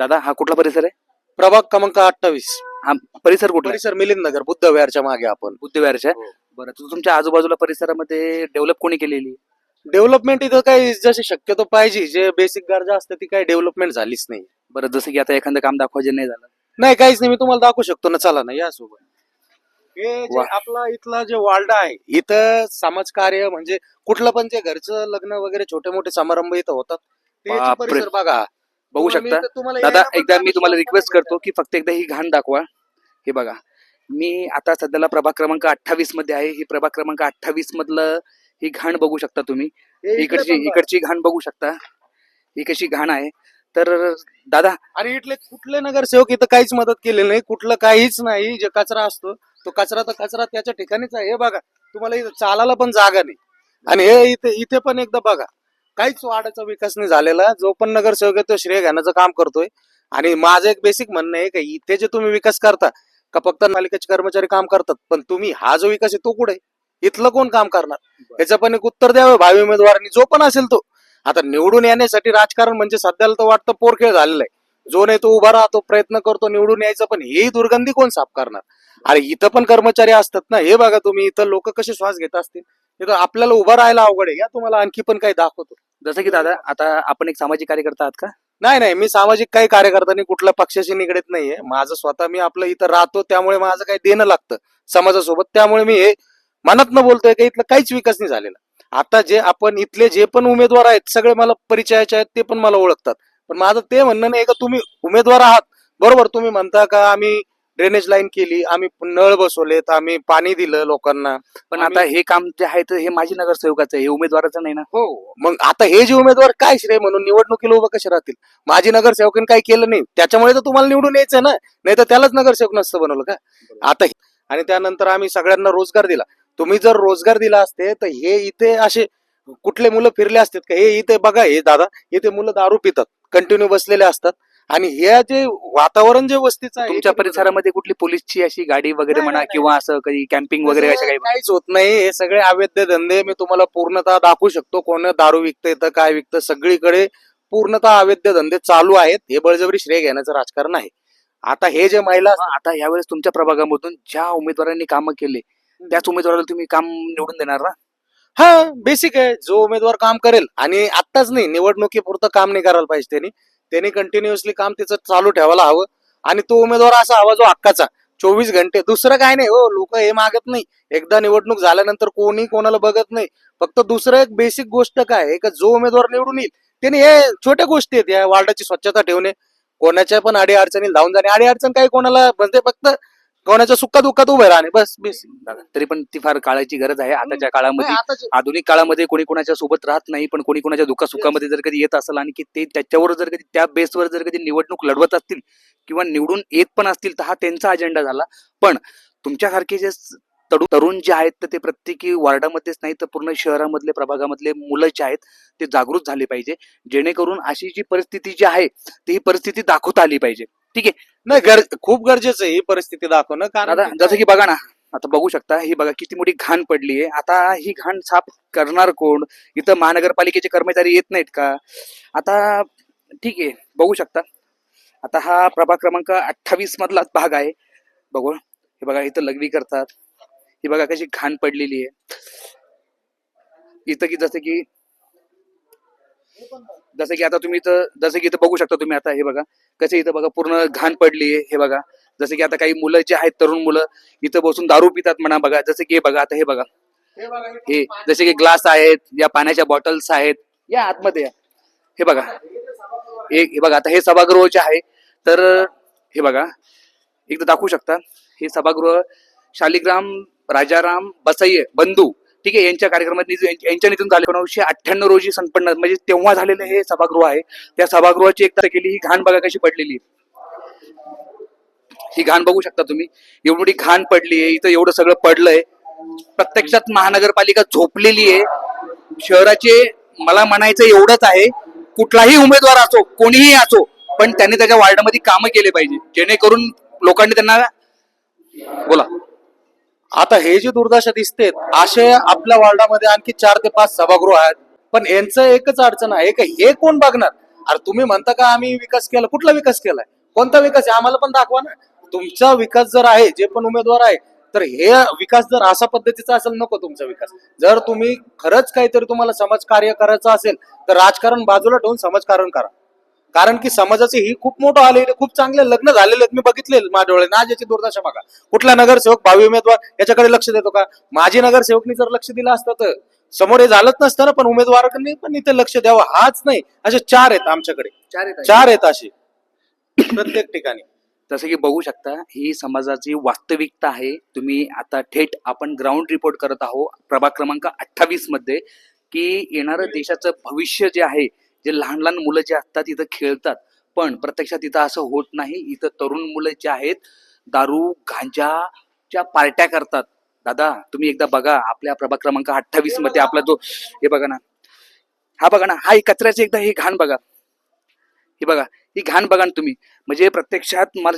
दादा हा कुठला परिसर आहे? प्रभाग क्रमांक अठ्ठावीस. हा परिसर कुठला? परिसर मिलिंद नगर बुद्ध विहारच्या मागे आपण. बुद्धविहारच्या हो. बरं तर तुमच्या आजूबाजूला परिसरामध्ये डेव्हलप कोणी केलेली डेव्हलपमेंट इथं काही जशी शक्यतो पाहिजे जे बेसिक गरजा असतात ती काही डेव्हलपमेंट झालीच नाही. बरं जसं की आता एखादं काम दाखवायचं नाही झालं. नाही काहीच नाही मी तुम्हाला दाखवू शकतो ना चला ना या सोबत. हे जे वा. आपला इथला जे वार्ड आहे इथं समाजकार्य म्हणजे कुठलं पण जे घरचं लग्न वगैरे छोटे मोठे समारंभ इथं होतात ते याचे बापरे. परिसर बघा. बघू शकता. दादा एकदा मी तुम्हाला. रिक्वेस्ट करतो की फक्त एकदा ही घाण दाखवा. हे बघा. मी आता सध्याला प्रभाग क्रमांक अठ्ठावीसमध्ये आहे. ही प्रभाग क्रमांक अठ्ठावीस मधलं ही घाण बघू शकता तुम्ही. इकडे इकडची. इकडची घाण बघू शकता. ही कशी घाण आहे. तर दादा. आणि इथले कुठले नगरसेवक इथं काहीच मदत केली नाही. कुठलं काहीच नाही. जे कचरा असतो तो कचरा तर कचरा त्याच्या ठिकाणीच आहे. हे बघा. तुम्हाला इथं चालायला पण जागा नाही. आणि हे इथे इथे पण एकदा बघा. काहीच वाड्याचा विकास नाही झालेला. जो पण नगरसेवक आहे तो श्रेय घेण्याचं काम करतोय. आणि माझं एक बेसिक म्हणणं आहे का इथे जे तुम्ही विकास करता का फक्त पालिकेचे कर्मचारी काम करतात पण तुम्ही हा जो विकास आहे तो कुठे? इथलं कोण काम करणार? याचं पण एक उत्तर द्यावं भावी उमेदवारांनी जो पण असेल तो. आता निवडून येण्यासाठी राजकारण म्हणजे सध्याला तर वाटतं पोरखेळ झालेलं आहे. जो नाही तो उभा राहतो प्रयत्न करतो निवडून यायचं पण ही दुर्गंधी कोण साफ करणार? अरे इथं पण कर्मचारी असतात ना. हे बघा तुम्ही इथं लोक कसे श्वास घेत असतील? इथं आपल्याला उभं राहायला अवघड आहे. या तुम्हाला आणखी पण काही दाखवतो. जसं की दादा आता आपण एक सामाजिक कार्यकर्ता आहात का? नाही नाही मी सामाजिक काही कार्यकर्त्यांनी कुठल्या पक्षाशी निगडीत नाहीये. माझं स्वतः मी आपलं इथं राहतो त्यामुळे माझं काही देणं लागतं समाजासोबत. त्यामुळे मी हे मनात न बोलतोय की इथलं काहीच विकास नाही झालेला. आता जे आपण इथले जे पण उमेदवार आहेत सगळे मला परिचयाचे आहेत ते पण मला ओळखतात. पण माझं ते म्हणणं नाही का तुम्ही उमेदवार आहात. बरोबर तुम्ही म्हणता का आम्ही ड्रेनेज लाईन केली आम्ही नळ बसवलेत आम्ही पाणी दिलं लोकांना. पण आता हे काम जे आहे हे माझी नगरसेवकाचं आहे हे उमेदवाराचं नाही ना? हो. मग आता हे जे उमेदवार काय श्रेय म्हणून निवडणुकीला उभं कसे राहतील? माझी नगरसेवकांनी काही केलं नाही. त्याच्यामुळे तर तुम्हाला निवडून यायचं ना? नाही तर त्यालाच नगरसेवक नसतं बनवलं का? आता हे- आणि त्यानंतर आम्ही सगळ्यांना रोजगार दिला. तुम्ही जर रोजगार दिला असते तर हे इथे असे कुठले मुलं फिरले असतात का? हे इथे बघा हे दादा इथे मुलं दारू पितात. कंटिन्यू बसलेले असतात. आणि हे जे वातावरण जे वस्तीचं आहे तुमच्या परिसरामध्ये कुठली पोलीसची अशी गाडी वगैरे म्हणा किंवा असं कधी कॅम्पिंग वगैरे अशा काही? काहीच होत नाही. हे सगळे अवैध धंदे मी तुम्हाला पूर्णतः दाखवू शकतो. कोण दारू विकतं येतं काय विकतं सगळीकडे पूर्णतः अवैध धंदे चालू आहेत. हे बळजबरी श्रेय घेण्याचं राजकारण आहे. आता हे जे महिला आता यावेळेस तुमच्या प्रभागामधून ज्या उमेदवारांनी कामं केले त्याच उमेदवाराला तुम्ही काम निवडून देणार ना? हा बेसिक आहे. जो उमेदवार काम करेल आणि आत्ताच नाही निवडणुकीपुरतं काम नाही करायला पाहिजे त्यांनी. त्यांनी कंटिन्युअसली काम तिचं चालू ठेवायला हवं. आणि तो उमेदवार असा हवा जो हक्काचा. चोवीस घंटे. दुसरं काय नाही हो लोक हे मागत नाही. एकदा निवडणूक झाल्यानंतर कोणी कोणाला बघत नाही. फक्त दुसरं एक बेसिक गोष्ट काय का जो उमेदवार निवडून येईल त्याने हे छोट्या गोष्टी आहेत या वार्डाची स्वच्छता ठेवणे. कोणाच्या पण अडी अडचणी लावून जाणे. अडी अडचण काही कोणाला म्हणजे फक्त कोणाच्या सुखा दुःखात उभे राहणे बस दादा, तरी पण ती फार काळाची गरज आहे. आताच्या काळामध्ये आधुनिक काळामध्ये कोणी कोणाच्या सोबत राहत नाही पण कोणी कोणाच्या दुःखासुखामध्ये जर कधी येत असेल आणि की ते त्याच्यावर जर कधी त्या बेसवर जर कधी निवडणूक लढवत असतील किंवा निवडून येत पण असतील तर हा त्यांचा अजेंडा झाला. पण तुमच्यासारखे जे तडू तरुण जे आहेत तर ते प्रत्येकी वार्डामध्येच नाही तर पूर्ण शहरामधले प्रभागामधले मुलं जे आहेत ते जागृत झाले पाहिजे. जेणेकरून अशी जी परिस्थिती जी आहे ती ही परिस्थिती दाखवता आली पाहिजे. नाही गर खूप गरजेचं आहे ही परिस्थिती दाखवणं कारण दादा की जसं की बघा ना आता बघू शकता ही बघा किती मोठी घाण पडली आहे. आता ही घाण साफ करणार कोण? इथं महानगरपालिकेचे कर्मचारी येत नाहीत का? आता ठीक आहे बघू शकता. आता हा प्रभाग क्रमांक अठ्ठावीस मधला भाग आहे. बघू हे बघा इथं लघवी करतात. ही बघा कशी घाण पडलेली आहे. इथं की जसं की जसं की आता तुम्ही इथं जसं की इथं बघू शकता तुम्ही आता हे बघा. कसे इथं बघा पूर्ण घाण पडली आहे हे बघा. जसं की आता काही मुलं जे आहेत तरुण मुलं इथं बसून दारू पितात म्हणा बघा. जसं की हे बघा आता हे बघा. हे जसे की ग्लास आहेत या पाण्याच्या बॉटल्स आहेत या आतमध्ये या. हे बघा. एक हे बघा आता हे सभागृह जे आहे तर हे बघा. एकदा दाखवू शकता. हे सभागृह शालिग्राम राजाराम बसय्ये बंधू. ठीक आहे यांच्या कार्यक्रमात यांच्या निधून झाले एकोणीसशे अठ्ठ्याण्णव रोजी संपन्न म्हणजे तेव्हा झालेलं हे सभागृह आहे. त्या सभागृहाची एक केली ही घाण बघा कशी पडलेली आहे. ही घाण बघू शकता तुम्ही. एवढी घाण पडली आहे इथं एवढं सगळं पडलंय. प्रत्यक्षात महानगरपालिका झोपलेली आहे. शहराचे मला म्हणायचं एवढंच आहे कुठलाही उमेदवार असो कोणीही असो पण त्यांनी त्याच्या वार्डामध्ये कामं केले पाहिजे. जेणेकरून लोकांनी त्यांना बोला. आता हे जे दुर्दशा दिसते असे आपल्या वार्डामध्ये आणखी चार ते पाच सभागृह आहेत. पण यांचं एकच अडचण आहे. का हे कोण बघणार? अरे तुम्ही म्हणता का आम्ही विकास केला? कुठला विकास केलाय? कोणता विकास आहे? आम्हाला पण दाखवा ना. तुमचा विकास जर आहे जे पण उमेदवार आहे तर हे विकास जर अशा पद्धतीचा असेल नको तुमचा विकास. जर तुम्ही खरंच काहीतरी तुम्हाला समाजकार्य करायचं असेल तर राजकारण बाजूला ठेवून समाजकारण करा. कारण की समाजाचे ही खूप मोठं आलेले खूप चांगले लग्न झालेले आहेत. मी बघितले माझ्या डोळे आज याची दुर्दशा बघा. कुठला नगरसेवक भावी उमेदवार याच्याकडे लक्ष देतो का? माझी नगरसेवकनी जर लक्ष दिलं असतं तर. समोर हे झालंच नसतं ना पण उमेदवारांनी पण इथे लक्ष द्यावं. हाच नाही. असे चार आहेत आमच्याकडे. चार आहेत. चार आहेत असे. प्रत्येक ठिकाणी. जसं की बघू शकता ही समाजाची वास्तविकता आहे. तुम्ही आता थेट आपण ग्राउंड रिपोर्ट करत आहोत. प्रभाग क्रमांक अठ्ठावीसमध्ये की येणारं देशाचं भविष्य जे आहे जे लहान लहान मुलं जे असतात इथं खेळतात. पण प्रत्यक्षात इथं असं होत नाही. इथं तरुण मुलं जे आहेत दारू गांजाच्या पार्ट्या करतात. दादा तुम्ही एकदा बघा आपल्या प्रभाग क्रमांक अठ्ठावीसमध्ये आपला जो हे बघा ना. हा बघा ना हा कचऱ्याची एकदा ही घाण बघा. हे बघा ही घाण बघा ना तुम्ही. म्हणजे प्रत्यक्षात मला